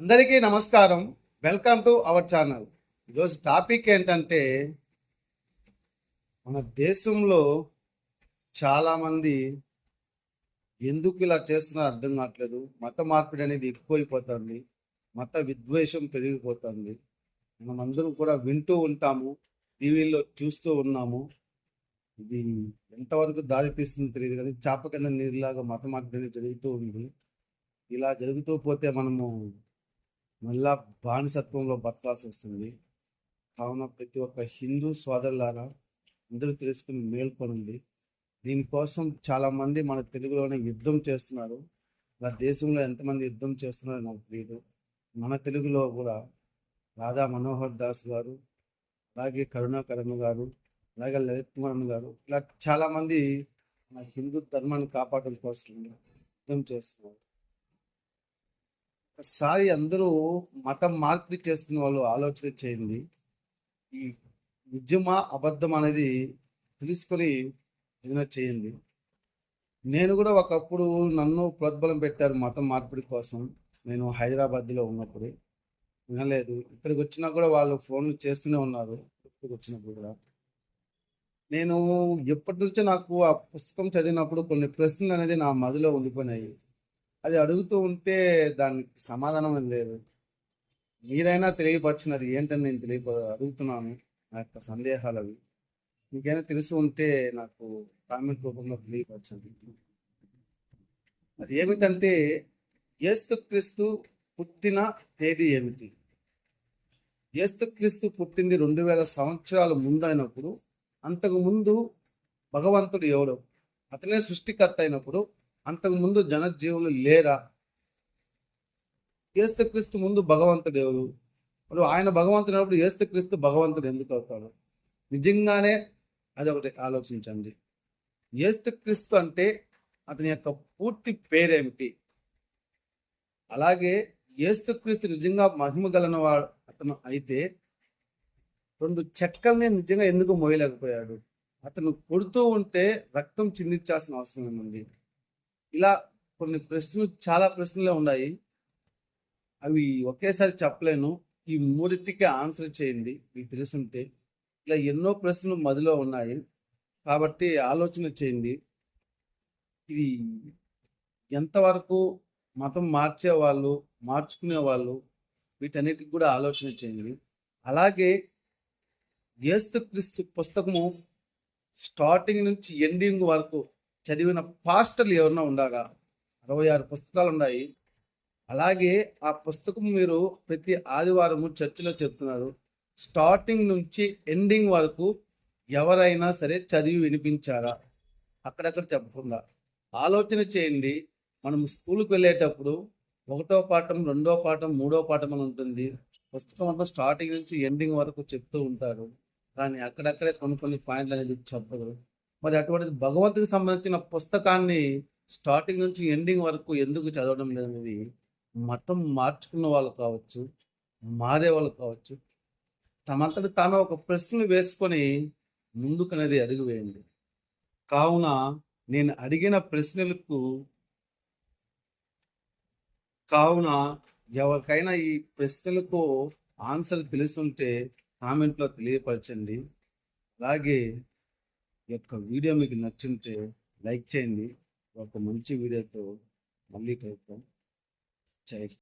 అందరికీ నమస్కారం. Welcome to our channel. ఈరోజు టాపిక్ ఏంటంటే మన దేశంలో చాలామంది ఎందుకు ఇలా చేస్తున్నారో అర్థం కావట్లేదు. మత మార్పిడి అనేది ఎక్కువైపోతుంది. మత విద్వేషం పెరిగిపోతుంది. మనం అందరం కూడా వింటూ ఉంటాము టీవీలో చూస్తూ ఉన్నాము. ఇది ఎంతవరకు దారి తీస్తుందో తెలియదు కానీ చాప కింద నీరులాగా మత మార్పిడి అనేది జరుగుతూ ఉంది. ఇలా జరుగుతూ పోతే మనము మళ్ళా బానిసత్వంలో బతకాల్సి వస్తుంది. కావున ప్రతి ఒక్క హిందూ సోదరులారా అందరూ తెలుసుకుని మేల్కొనండి. దీనికోసం చాలామంది మన తెలుగులోనే యుద్ధం చేస్తున్నారు. ఇలా దేశంలో ఎంతమంది యుద్ధం చేస్తున్నారో నాకు తెలియదు మన తెలుగులో కూడా రాధా మనోహర్ దాస్ గారు అలాగే కరుణాకరణ్ గారు అలాగే లలిత్ మోహన్ గారు ఇలా చాలామంది మన హిందూ ధర్మాన్ని కాపాడడం కోసం యుద్ధం చేస్తున్నారు. ఒకసారి అందరూ మతం మార్పిడి చేసుకునే వాళ్ళు ఆలోచన చేయండి. ఈ నిజమా అబద్ధం అనేది తెలుసుకొని ఏదైనా చేయండి. నేను కూడా ఒకప్పుడు నన్ను ప్రోద్బలం పెట్టారు మతం మార్పిడి కోసం. నేను హైదరాబాద్లో ఉన్నప్పుడు. వినలేదు. ఇక్కడికి వచ్చినా కూడా వాళ్ళు ఫోన్లు చేస్తూనే ఉన్నారు. ఇక్కడికి వచ్చినప్పుడు కూడా. నేను ఎప్పటి నుంచో నాకు ఆ పుస్తకం చదివినప్పుడు కొన్ని ప్రశ్నలు అనేది నా మదిలో ఉండిపోయినాయి. అది అడుగుతూ ఉంటే దానికి సమాధానం లేదు. మీరైనా తెలియపరిచినది ఏంటని నేను తెలియ అడుగుతున్నాను. నా యొక్క సందేహాలు అవి. మీకైనా తెలిసి ఉంటే నాకు కామెంట్ రూపంలో తెలియపరచండి. అది ఏమిటంటే ఏస్తుక్రీస్తు పుట్టిన తేదీ ఏమిటి? ఏస్తుక్రీస్తు పుట్టింది రెండు వేల సంవత్సరాల ముందైనప్పుడు అంతకు ముందు భగవంతుడు ఎవడు అతనే సృష్టికర్త అయినప్పుడు అంతకు ముందు జనజీవులు లేరా? ఏస్తుక్రీస్తు ముందు భగవంతుడు ఎవరు? మరి ఆయన భగవంతుడు అయినప్పుడు ఏస్తుక్రీస్తు భగవంతుడు ఎందుకు అవుతాడు? నిజంగానే అది ఒకటి ఆలోచించండి. ఏస్తుక్రీస్తు అంటే అతని యొక్క పూర్తి పేరేమిటి? అలాగే ఏస్తుక్రీస్తు నిజంగా మహిమ గలన వాడు అతను అయితే రెండు చెక్కల్ని నిజంగా ఎందుకు మోయలేకపోయాడు? అతను కొడుతూ ఉంటే రక్తం చిందించాల్సిన అవసరం ఏముంది? ఇలా కొన్ని ప్రశ్నలు చాలా ప్రశ్నలే ఉన్నాయి. అవి ఒకేసారి చెప్పలేను. ఈ మూడింటికి ఆన్సర్ చేయండి. మీకు తెలుసుంటే. ఇలా ఎన్నో ప్రశ్నలు మదిలో ఉన్నాయి. కాబట్టి ఆలోచన చేయండి. ఇది ఎంతవరకు మతం మార్చే వాళ్ళు మార్చుకునే వాళ్ళు వీటన్నిటికి కూడా ఆలోచన చేయండి. అలాగే ఏస్తు క్రీస్తు పుస్తకము స్టార్టింగ్ నుంచి ఎండింగ్ వరకు చదివిన పాస్టర్లు ఎవరైనా ఉండారా? అరవై ఆరు పుస్తకాలు ఉన్నాయి అలాగే ఆ పుస్తకం మీరు ప్రతి ఆదివారము చర్చిలో చెప్తున్నారు. స్టార్టింగ్ నుంచి ఎండింగ్ వరకు ఎవరైనా సరే చదివి వినిపించారా? అక్కడక్కడ చెప్పకుండా. ఆలోచన చేయండి. మనం స్కూల్కి వెళ్ళేటప్పుడు ఒకటో పాఠం రెండో పాఠం మూడో పాఠం అని ఉంటుంది. పుస్తకం అంతా స్టార్టింగ్ నుంచి ఎండింగ్ వరకు చెప్తూ ఉంటారు. కానీ అక్కడక్కడే కొన్ని కొన్ని పాయింట్లు అనేది చెప్పగలరు మరి అటువంటి భగవంతుకి సంబంధించిన పుస్తకాన్ని స్టార్టింగ్ నుంచి ఎండింగ్ వరకు ఎందుకు చదవడం లేదనేది మతం మార్చుకున్న వాళ్ళు కావచ్చు మారే వాళ్ళు కావచ్చు తమంతటి తామే ఒక ప్రశ్న వేసుకొని ముందుకనేది అడుగు వేయండి కావున నేను అడిగిన ప్రశ్నలకు కావున ఎవరికైనా ఈ ప్రశ్నలకు ఆన్సర్ తెలుసుంటే కామెంట్లో తెలియపరచండి. అలాగే యొక్క వీడియో మీకు నచ్చింటే లైక్ చేయండి. ఒక మంచి వీడియోతో మళ్ళీ కలుద్దాం. జై